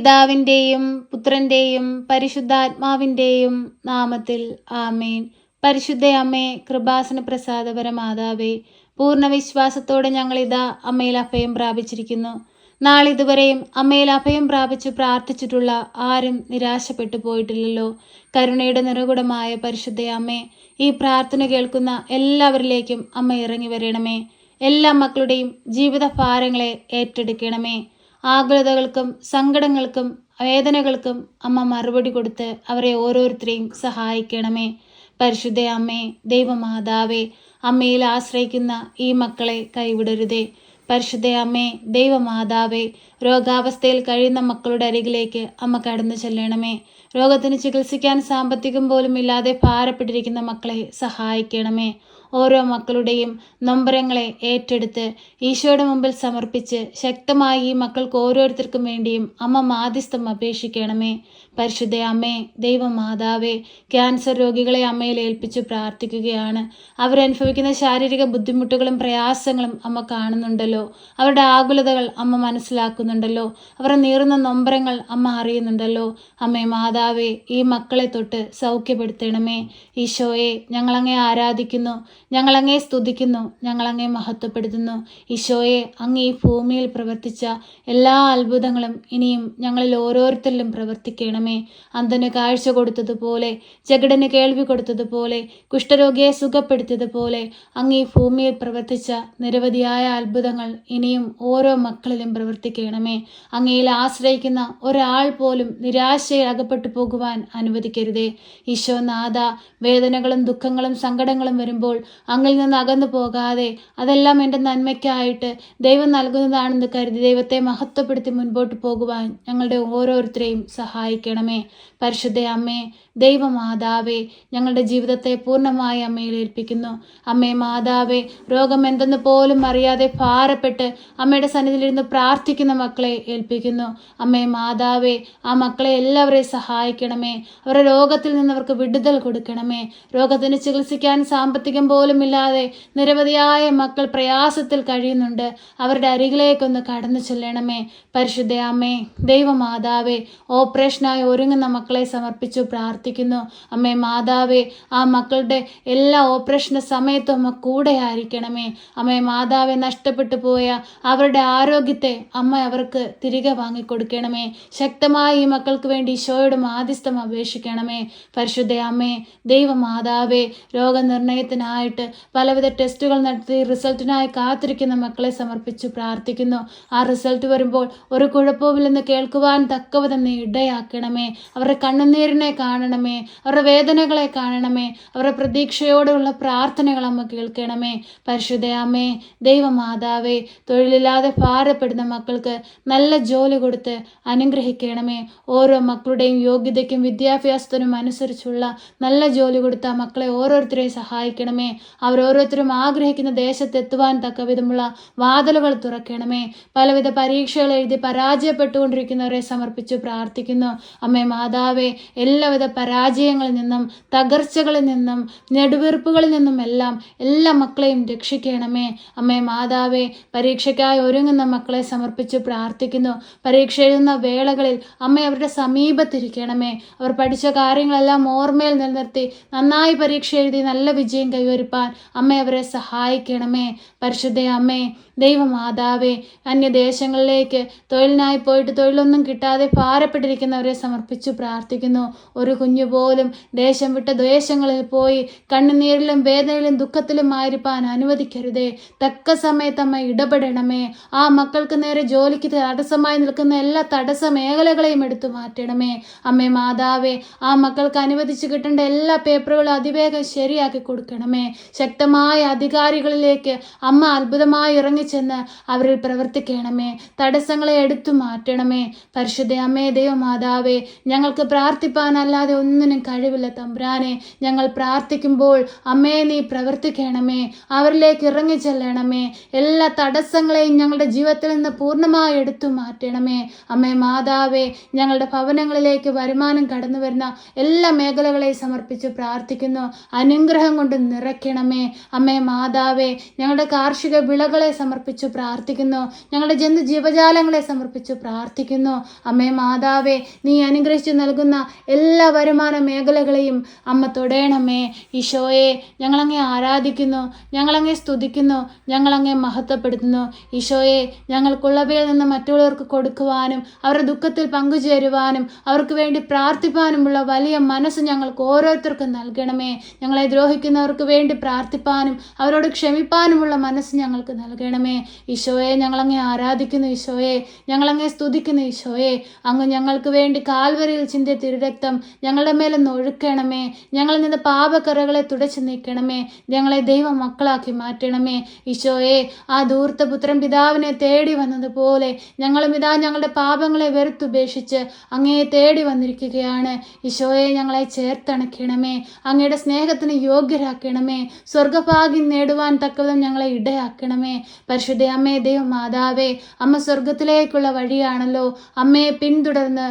പിതാവിന്റെയും പുത്രന്റെയും പരിശുദ്ധാത്മാവിന്റെയും നാമത്തിൽ ആമേൻ. പരിശുദ്ധ അമ്മേ കൃപാസന പ്രസാദപര മാതാവേ പൂർണ വിശ്വാസത്തോടെ ഞങ്ങളിതാ അമ്മയിൽ അഭയം പ്രാപിച്ചിരിക്കുന്നു. നാളിതുവരെയും അമ്മയിൽ അഭയം പ്രാപിച്ച് പ്രാർത്ഥിച്ചിട്ടുള്ള ആരും നിരാശപ്പെട്ടു പോയിട്ടില്ലല്ലോ. കരുണയുടെ നിറകുടമായ പരിശുദ്ധ അമ്മേ ഈ പ്രാർത്ഥന കേൾക്കുന്ന എല്ലാവരിലേക്കും അമ്മ ഇറങ്ങി വരണമേ. എല്ലാ മക്കളുടെയും ജീവിത ഭാരങ്ങളെ ഏറ്റെടുക്കണമേ. ആകുലതകൾക്കും സങ്കടങ്ങൾക്കും വേദനകൾക്കും അമ്മ മറുപടി കൊടുത്ത് അവരെ ഓരോരുത്തരെയും സഹായിക്കണമേ. പരിശുദ്ധ അമ്മേ ദൈവമാതാവേ അമ്മയിൽ ആശ്രയിക്കുന്ന ഈ മക്കളെ കൈവിടരുതേ. പരിശുദ്ധ അമ്മേ ദൈവമാതാവേ രോഗാവസ്ഥയിൽ കഴിയുന്ന മക്കളുടെ അരികിലേക്ക് അമ്മ കടന്നു ചെല്ലണമേ. രോഗത്തിന് ചികിത്സിക്കാൻ സാമ്പത്തികം പോലും ഇല്ലാതെ ഭാരപ്പെട്ടിരിക്കുന്ന മക്കളെ സഹായിക്കണമേ. ഓരോ മക്കളുടെയും നൊമ്പരങ്ങളെ ഏറ്റെടുത്ത് ഈശോയുടെ മുമ്പിൽ സമർപ്പിച്ച് ശക്തമായി ഈ മക്കൾക്ക് ഓരോരുത്തർക്കും വേണ്ടിയും അമ്മ മാധ്യസ്ഥം അപേക്ഷിക്കണമേ. പരിശുദ്ധ അമ്മേ ദൈവമാതാവേ ക്യാൻസർ രോഗികളെ അമ്മയിൽ ഏൽപ്പിച്ച് പ്രാർത്ഥിക്കുകയാണ്. അവരനുഭവിക്കുന്ന ശാരീരിക ബുദ്ധിമുട്ടുകളും പ്രയാസങ്ങളും അമ്മ കാണുന്നുണ്ടല്ലോ. അവരുടെ ആകുലതകൾ അമ്മ മനസ്സിലാക്കുന്നുണ്ടല്ലോ. അവരെ നീറുന്ന നൊമ്പരങ്ങൾ അമ്മ അറിയുന്നുണ്ടല്ലോ. അമ്മേ മാതാവേ ഈ മക്കളെ തൊട്ട് സൗഖ്യപ്പെടുത്തണമേ. ഈശോയെ ഞങ്ങളങ്ങേ ആരാധിക്കുന്നു. ഞങ്ങളങ്ങേ സ്തുതിക്കുന്നു. ഞങ്ങളങ്ങേ മഹത്വപ്പെടുത്തുന്നു. ഈശോയെ അങ്ങ് ഈ ഭൂമിയിൽ പ്രവർത്തിച്ച എല്ലാ അത്ഭുതങ്ങളും ഇനിയും ഞങ്ങളിൽ ഓരോരുത്തരിലും പ്രവർത്തിക്കണമേ അന്തന് കാഴ്ച കൊടുത്തതുപോലെ ജഗടന് കേൾവി കൊടുത്തതുപോലെ കുഷ്ഠരോഗിയെ സുഖപ്പെടുത്തിയതുപോലെ അങ്ങ് ഈ ഭൂമിയിൽ പ്രവർത്തിച്ച നിരവധിയായ അത്ഭുതങ്ങൾ ഇനിയും ഓരോ മക്കളിലും പ്രവർത്തിക്കണമേ. അങ്ങയിൽ ആശ്രയിക്കുന്ന ഒരാൾ പോലും നിരാശയിൽ അകപ്പെട്ടു പോകുവാൻ അനുവദിക്കരുതേ. ഈശോ നാഥ വേദനകളും ദുഃഖങ്ങളും സങ്കടങ്ങളും വരുമ്പോൾ അങ്ങിൽ നിന്ന് അകന്നു പോകാതെ അതെല്ലാം എന്റെ നന്മയ്ക്കായിട്ട് ദൈവം നൽകുന്നതാണെന്ന് കരുതി ദൈവത്തെ മഹത്വപ്പെടുത്തി മുൻപോട്ട് പോകുവാൻ ഞങ്ങളുടെ ഓരോരുത്തരെയും സഹായിക്കണമേ പരിശുദ്ധ അമ്മേ ദൈവമാതാവേ ഞങ്ങളുടെ ജീവിതത്തെ പൂർണമായി അമ്മയിൽ ഏൽപ്പിക്കുന്നു. അമ്മേ മാതാവേ രോഗം എന്തെന്ന് പോലും അറിയാതെ ഭാരപ്പെട്ട് അമ്മയുടെ സന്നിധിയിലിരുന്ന് പ്രാർത്ഥിക്കുന്ന മക്കളെ ഏൽപ്പിക്കുന്നു. അമ്മേ മാതാവേ ആ മക്കളെ എല്ലാവരെയും സഹായിക്കണമേ. അവരുടെ രോഗത്തിൽ നിന്ന് അവർക്ക് വിടുതൽ കൊടുക്കണമേ. രോഗത്തിന് ചികിത്സിക്കാൻ സാമ്പത്തികം പോലും ഇല്ലാതെ നിരവധിയായ മക്കൾ പ്രയാസത്തിൽ കഴിയുന്നുണ്ട്. അവരുടെ അരികിലേക്കൊന്ന് കടന്നു ചെല്ലണമേ. പരിശുദ്ധ അമ്മേ ദൈവമാതാവേ ഓപ്പറേഷനായി ഒരുങ്ങുന്ന മക്കളെ സമർപ്പിച്ചു പ്രാർത്ഥിക്കുന്നു. അമ്മേ മാതാവേ ആ മക്കളുടെ എല്ലാ ഓപ്പറേഷന്റെ സമയത്തും അമ്മ കൂടെ ആയിരിക്കണമേ. അമ്മേ മാതാവെ നഷ്ടപ്പെട്ടു പോയ അവരുടെ ആരോഗ്യത്തെ അമ്മ അവർക്ക് തിരികെ വാങ്ങിക്കൊടുക്കണമേ. ശക്തമായി ഈ മക്കൾക്ക് വേണ്ടി ഈശോയുടെ മാധ്യസ്ഥം അപേക്ഷിക്കണമേ. പരിശുദ്ധ അമ്മേ ദൈവമാതാവേ രോഗനിർണയത്തിനായിട്ട് പലവിധ ടെസ്റ്റുകൾ നടത്തി റിസൾട്ടിനായി കാത്തിരിക്കുന്ന മക്കളെ സമർപ്പിച്ചു പ്രാർത്ഥിക്കുന്നു. ആ റിസൾട്ട് വരുമ്പോൾ ഒരു കുഴപ്പവുമില്ലെന്ന് കേൾക്കുവാൻ തക്കവിധം നീ ഇടയാക്കണമേ അവരുടെ കണ്ണുനീരിനെ കാണണമേ. അവരുടെ വേദനകളെ കാണണമേ. അവരുടെ പ്രതീക്ഷയോടെയുള്ള പ്രാർത്ഥനകൾ അമ്മ കേൾക്കണമേ. പരിശുദ്ധയാമേ ദൈവമാതാവേ തൊഴിലില്ലാതെ ഭാരപ്പെടുന്ന മക്കൾക്ക് നല്ല ജോലി കൊടുത്ത് അനുഗ്രഹിക്കണമേ. ഓരോ മക്കളുടെയും യോഗ്യതയ്ക്കും വിദ്യാഭ്യാസത്തിനും അനുസരിച്ചുള്ള നല്ല ജോലി കൊടുത്ത മക്കളെ ഓരോരുത്തരെയും സഹായിക്കണമേ. അവരോരോരുത്തരും ആഗ്രഹിക്കുന്ന ദേശത്തെത്തുവാൻ തക്ക വിധമുള്ള വാതിലുകൾ തുറക്കണമേ. പലവിധ പരീക്ഷകൾ എഴുതി പരാജയപ്പെട്ടുകൊണ്ടിരിക്കുന്നവരെ സമർപ്പിച്ചു പ്രാർത്ഥിക്കുന്നു. അമ്മേ മാതാവേ എല്ലാവിധ പരാജയങ്ങളിൽ നിന്നും തകർച്ചകളിൽ നിന്നും നെടുവീർപ്പുകളിൽ നിന്നും എല്ലാം എല്ലാ മക്കളെയും രക്ഷിക്കണമേ. അമ്മേ മാതാവേ പരീക്ഷയ്ക്കായി ഒരുങ്ങുന്ന മക്കളെ സമർപ്പിച്ച് പ്രാർത്ഥിക്കുന്നു. പരീക്ഷ എഴുതുന്ന വേളകളിൽ അമ്മ അവരുടെ സമീപത്തിരിക്കണമേ. അവർ പഠിച്ച കാര്യങ്ങളെല്ലാം ഓർമ്മയിൽ നിലനിർത്തി നന്നായി പരീക്ഷ എഴുതി നല്ല വിജയം കൈവരിപ്പാൻ അമ്മ അവരെ സഹായിക്കണമേ. പരിശുദ്ധ അമ്മേ ദൈവമാതാവേ അന്യദേശങ്ങളിലേക്ക് തൊഴിലിനായി പോയിട്ട് തൊഴിലൊന്നും കിട്ടാതെ ഭാരപ്പെട്ടിരിക്കുന്നവരെ സമർപ്പിച്ചു പ്രാർത്ഥിക്കുന്നു. ഒരു കുഞ്ഞു പോലും ദേശം വിട്ട ദ്വേഷങ്ങളിൽ പോയി കണ്ണുനീരിലും വേദനയിലും ദുഃഖത്തിലും ആയിരിക്കാൻ അനുവദിക്കരുതേ. തക്ക സമയത്തമ്മ ഇടപെടണമേ. ആ മക്കൾക്ക് നേരെ ജോലിക്ക് തടസ്സമായി നിൽക്കുന്ന എല്ലാ തടസ്സ മേഖലകളെയും എടുത്തു മാറ്റണമേ. അമ്മേ മാതാവേ ആ മക്കൾക്ക് അനുവദിച്ചു കിട്ടേണ്ട എല്ലാ പേപ്പറുകളും അതിവേഗം ശരിയാക്കി കൊടുക്കണമേ. ശക്തമായ അധികാരികളിലേക്ക് അമ്മ അത്ഭുതമായി ഇറങ്ങിച്ചെന്ന് അവരിൽ പ്രവർത്തിക്കണമേ. തടസ്സങ്ങളെ എടുത്തു മാറ്റണമേ. പരിശുദ്ധ അമ്മേ ദൈവമാതാവേ ഞങ്ങൾക്ക് പ്രാർത്ഥിപ്പാനല്ലാതെ ഒന്നിനും കഴിവില്ല തമ്പുരാനെ. ഞങ്ങൾ പ്രാർത്ഥിക്കുമ്പോൾ അമ്മേ നീ പ്രവർത്തിക്കണമേ. അവരിലേക്ക് ഇറങ്ങി ചെല്ലണമേ. എല്ലാ തടസ്സങ്ങളെയും ഞങ്ങളുടെ ജീവിതത്തിൽ നിന്ന് പൂർണമായി എടുത്തു മാറ്റണമേ. അമ്മേ മാതാവേ ഞങ്ങളുടെ ഭവനങ്ങളിലേക്ക് വരുമാനം കടന്നു വരുന്ന എല്ലാ മേഖലകളെയും സമർപ്പിച്ച് പ്രാർത്ഥിക്കുന്നു. അനുഗ്രഹം കൊണ്ട് നിറയ്ക്കണമേ. അമ്മേ മാതാവേ ഞങ്ങളുടെ കാർഷിക വിളകളെ സമർപ്പിച്ചു പ്രാർത്ഥിക്കുന്നു. ഞങ്ങളുടെ ജന്തു ജീവജാലങ്ങളെ സമർപ്പിച്ചു പ്രാർത്ഥിക്കുന്നു. അമ്മേ മാതാവേ നീ അനുഗ്രഹിച്ചു നൽകുന്ന എല്ലാ വരുമാന മേഖലകളെയും അമ്മ തൊടയണമേ ഈശോയെ ഞങ്ങളങ്ങെ ആരാധിക്കുന്നു ഞങ്ങളങ്ങെ സ്തുതിക്കുന്നു ഞങ്ങളങ്ങെ മഹത്വപ്പെടുത്തുന്നു. ഈശോയെ ഞങ്ങൾക്കുള്ളവയിൽ നിന്ന് മറ്റുള്ളവർക്ക് കൊടുക്കുവാനും അവരുടെ ദുഃഖത്തിൽ പങ്കുചേരുവാനും അവർക്ക് വേണ്ടി പ്രാർത്ഥിപ്പാനുമുള്ള വലിയ മനസ്സ് ഞങ്ങൾക്ക് ഓരോരുത്തർക്കും നൽകണമേ. ഞങ്ങളെ ദ്രോഹിക്കുന്നവർക്ക് വേണ്ടി പ്രാർത്ഥിപ്പാനും അവരോട് ക്ഷമിപ്പാനുമുള്ള മനസ്സ് ഞങ്ങൾക്ക് നൽകണമേ. ഈശോയെ ഞങ്ങളങ്ങെ ആരാധിക്കുന്നു ഈശോയെ ഞങ്ങളങ്ങെ സ്തുതിക്കുന്നു ഈശോയെ. അങ്ങ് ഞങ്ങൾക്ക് വേണ്ടി കാൽവരിയിൽ ചിന്തിയ തിരുരക്തം ഞങ്ങളുടെ മേലെ ഒഴുക്കണമേ. ഞങ്ങളിൽ നിന്ന് പാപക്കറകളെ തുടച്ചു നീക്കണമേ. ഞങ്ങളെ ദൈവ മക്കളാക്കി മാറ്റണമേ. ഈശോയെ ആ ദൂർത്ത പുത്രൻ പിതാവിനെ തേടി വന്നതുപോലെ ഞങ്ങളും ഇതാ ഞങ്ങളുടെ പാപങ്ങളെ വെറുത്തുപേക്ഷിച്ച് അങ്ങയെ തേടി വന്നിരിക്കുകയാണ്. ഈശോയെ ഞങ്ങളെ ചേർത്തണക്കണമേ. അങ്ങയുടെ സ്നേഹത്തിന് യോഗ്യരാക്കണമേ. സ്വർഗഭാഗ്യം നേടുവാൻ തക്കവിധം ഞങ്ങളെ ഇടയാക്കണമേ. പരിശുദ്ധ അമ്മേ ദൈവം മാതാവേ അമ്മ സ്വർഗത്തിലേക്കുള്ള വഴിയാണല്ലോ. അമ്മയെ പിന്തുടർന്ന്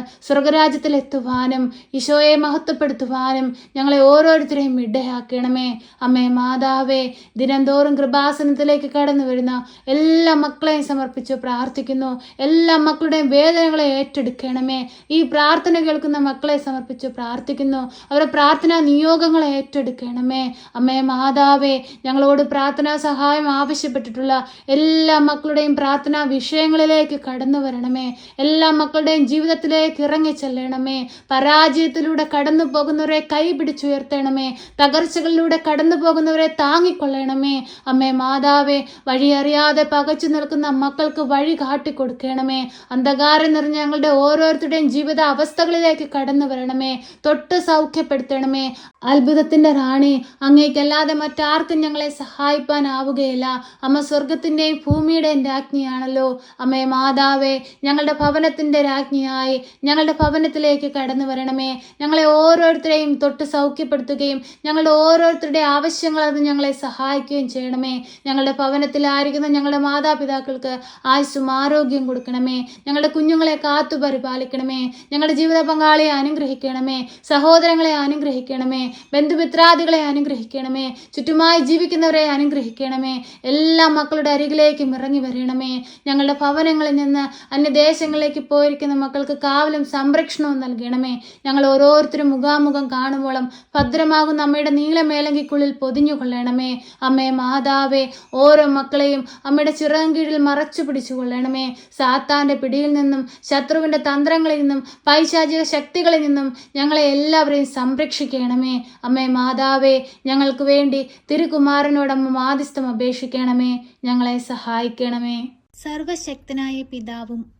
സ്വർഗരാജ്യത്തിലെത്തുവാനും ഈശോയെ മഹത്വപ്പെടുത്തുവാനും ഞങ്ങളെ ഓരോരുത്തരെയും ഇടയാക്കണമേ അമ്മേ മാതാവേ ദിനംതോറും കൃപാസനത്തിലേക്ക് കടന്നു വരുന്ന എല്ലാ മക്കളെയും സമർപ്പിച്ചു പ്രാർത്ഥിക്കുന്നു. എല്ലാ മക്കളുടെയും വേദനകളെ ഏറ്റെടുക്കണമേ. ഈ പ്രാർത്ഥന കേൾക്കുന്ന മക്കളെ സമർപ്പിച്ചു പ്രാർത്ഥിക്കുന്നു. അവരുടെ പ്രാർത്ഥനാ നിയോഗങ്ങളെ ഏറ്റെടുക്കണമേ. അമ്മേ മാതാവേ ഞങ്ങളോട് പ്രാർത്ഥനാ സഹായം ആവശ്യപ്പെട്ടിട്ടുള്ള എല്ലാ മക്കളുടെയും പ്രാർത്ഥനാ വിഷയങ്ങളിലേക്ക് കടന്നു വരണമേ. എല്ലാ മക്കളുടെയും ജീവിതത്തിലേക്ക് ഇറങ്ങി ചെല്ലണമേ. പരാജയത്തിലൂടെ കടന്നു പോകുന്നവരെ കൈ പിടിച്ചുയർത്തണമേ തകർച്ചകളിലൂടെ കടന്നു പോകുന്നവരെ താങ്ങിക്കൊള്ളണമേ. അമ്മേ മാതാവേ വഴിയറിയാതെ പകച്ചു നിൽക്കുന്ന മക്കൾക്ക് വഴി കാട്ടിക്കൊടുക്കണമേ. അന്ധകാരം നിറഞ്ഞ ഞങ്ങളുടെ ഓരോരുത്തരുടെയും ജീവിത അവസ്ഥകളിലേക്ക് കടന്നു വരണമേ. തൊട്ട് സൗഖ്യപ്പെടുത്തണമേ. അത്ഭുതത്തിന്റെ റാണി അങ്ങേക്കല്ലാതെ മറ്റാർക്കും ഞങ്ങളെ സഹായിപ്പാനാവുകയില്ല. അമ്മ സ്വർഗത്തിന്റെയും ഭൂമിയുടെയും രാജ്ഞിയാണല്ലോ. അമ്മേ മാതാവേ ഞങ്ങളുടെ ഭവനത്തിന്റെ രാജ്ഞിയായി. ഞങ്ങളുടെ ഭവനത്തിലേക്ക് കടന്നു വരണമേ. ഞങ്ങളെ ഓരോരുത്തരെയും തൊട്ട് സൗഖ്യപ്പെടുത്തുകയും ഞങ്ങളുടെ ഓരോരുത്തരുടെ ആവശ്യങ്ങൾ അത് ഞങ്ങളെ സഹായിക്കുകയും ചെയ്യണമേ. ഞങ്ങളുടെ ഭവനത്തിലായിരിക്കുന്ന ഞങ്ങളുടെ മാതാപിതാക്കൾക്ക് ആയുസ്സും ആരോഗ്യം കൊടുക്കണമേ. ഞങ്ങളുടെ കുഞ്ഞുങ്ങളെ കാത്തു പരിപാലിക്കണമേ. ഞങ്ങളുടെ ജീവിത പങ്കാളിയെ അനുഗ്രഹിക്കണമേ. സഹോദരങ്ങളെ അനുഗ്രഹിക്കണമേ. ബന്ധുമിത്രാദികളെ അനുഗ്രഹിക്കണമേ. ചുറ്റുമായി ജീവിക്കുന്നവരെ അനുഗ്രഹിക്കണമേ. എല്ലാ മക്കളുടെ അരികിലേക്കും ഇറങ്ങി വരണമേ. ഞങ്ങളുടെ ഭവനങ്ങളിൽ നിന്ന് അന്യദേശങ്ങളിലേക്ക് പോയിരിക്കുന്ന മക്കൾക്ക് കാവലും സംരക്ഷണവും നൽകണമേ. ഞങ്ങൾ ഓരോരുത്തരും മുഖാമുഖം കാണുമ്പോഴും ഭദ്രമാകുന്ന അമ്മയുടെ നീലമേലങ്കിക്കുള്ളിൽ പൊതിഞ്ഞു കൊള്ളണമേ അമ്മേ മാതാവേ ഓരോ മക്കളെയും അമ്മയുടെ ചിറകം കീഴിൽ മറച്ചു പിടിച്ചു കൊള്ളണമേ സാത്താന്റെ പിടിയിൽ നിന്നും ശത്രുവിന്റെ തന്ത്രങ്ങളിൽ നിന്നും പൈശാചിക ശക്തികളിൽ നിന്നും ഞങ്ങളെ എല്ലാവരെയും സംരക്ഷിക്കണമേ. അമ്മേ മാതാവേ ഞങ്ങൾക്ക് വേണ്ടി തിരുകുമാരനോടമ്മ മാധ്യസ്ഥം അപേക്ഷിക്കണമേ. ഞങ്ങളെ സഹായിക്കണമേ. സർവശക്തനായ പിതാവും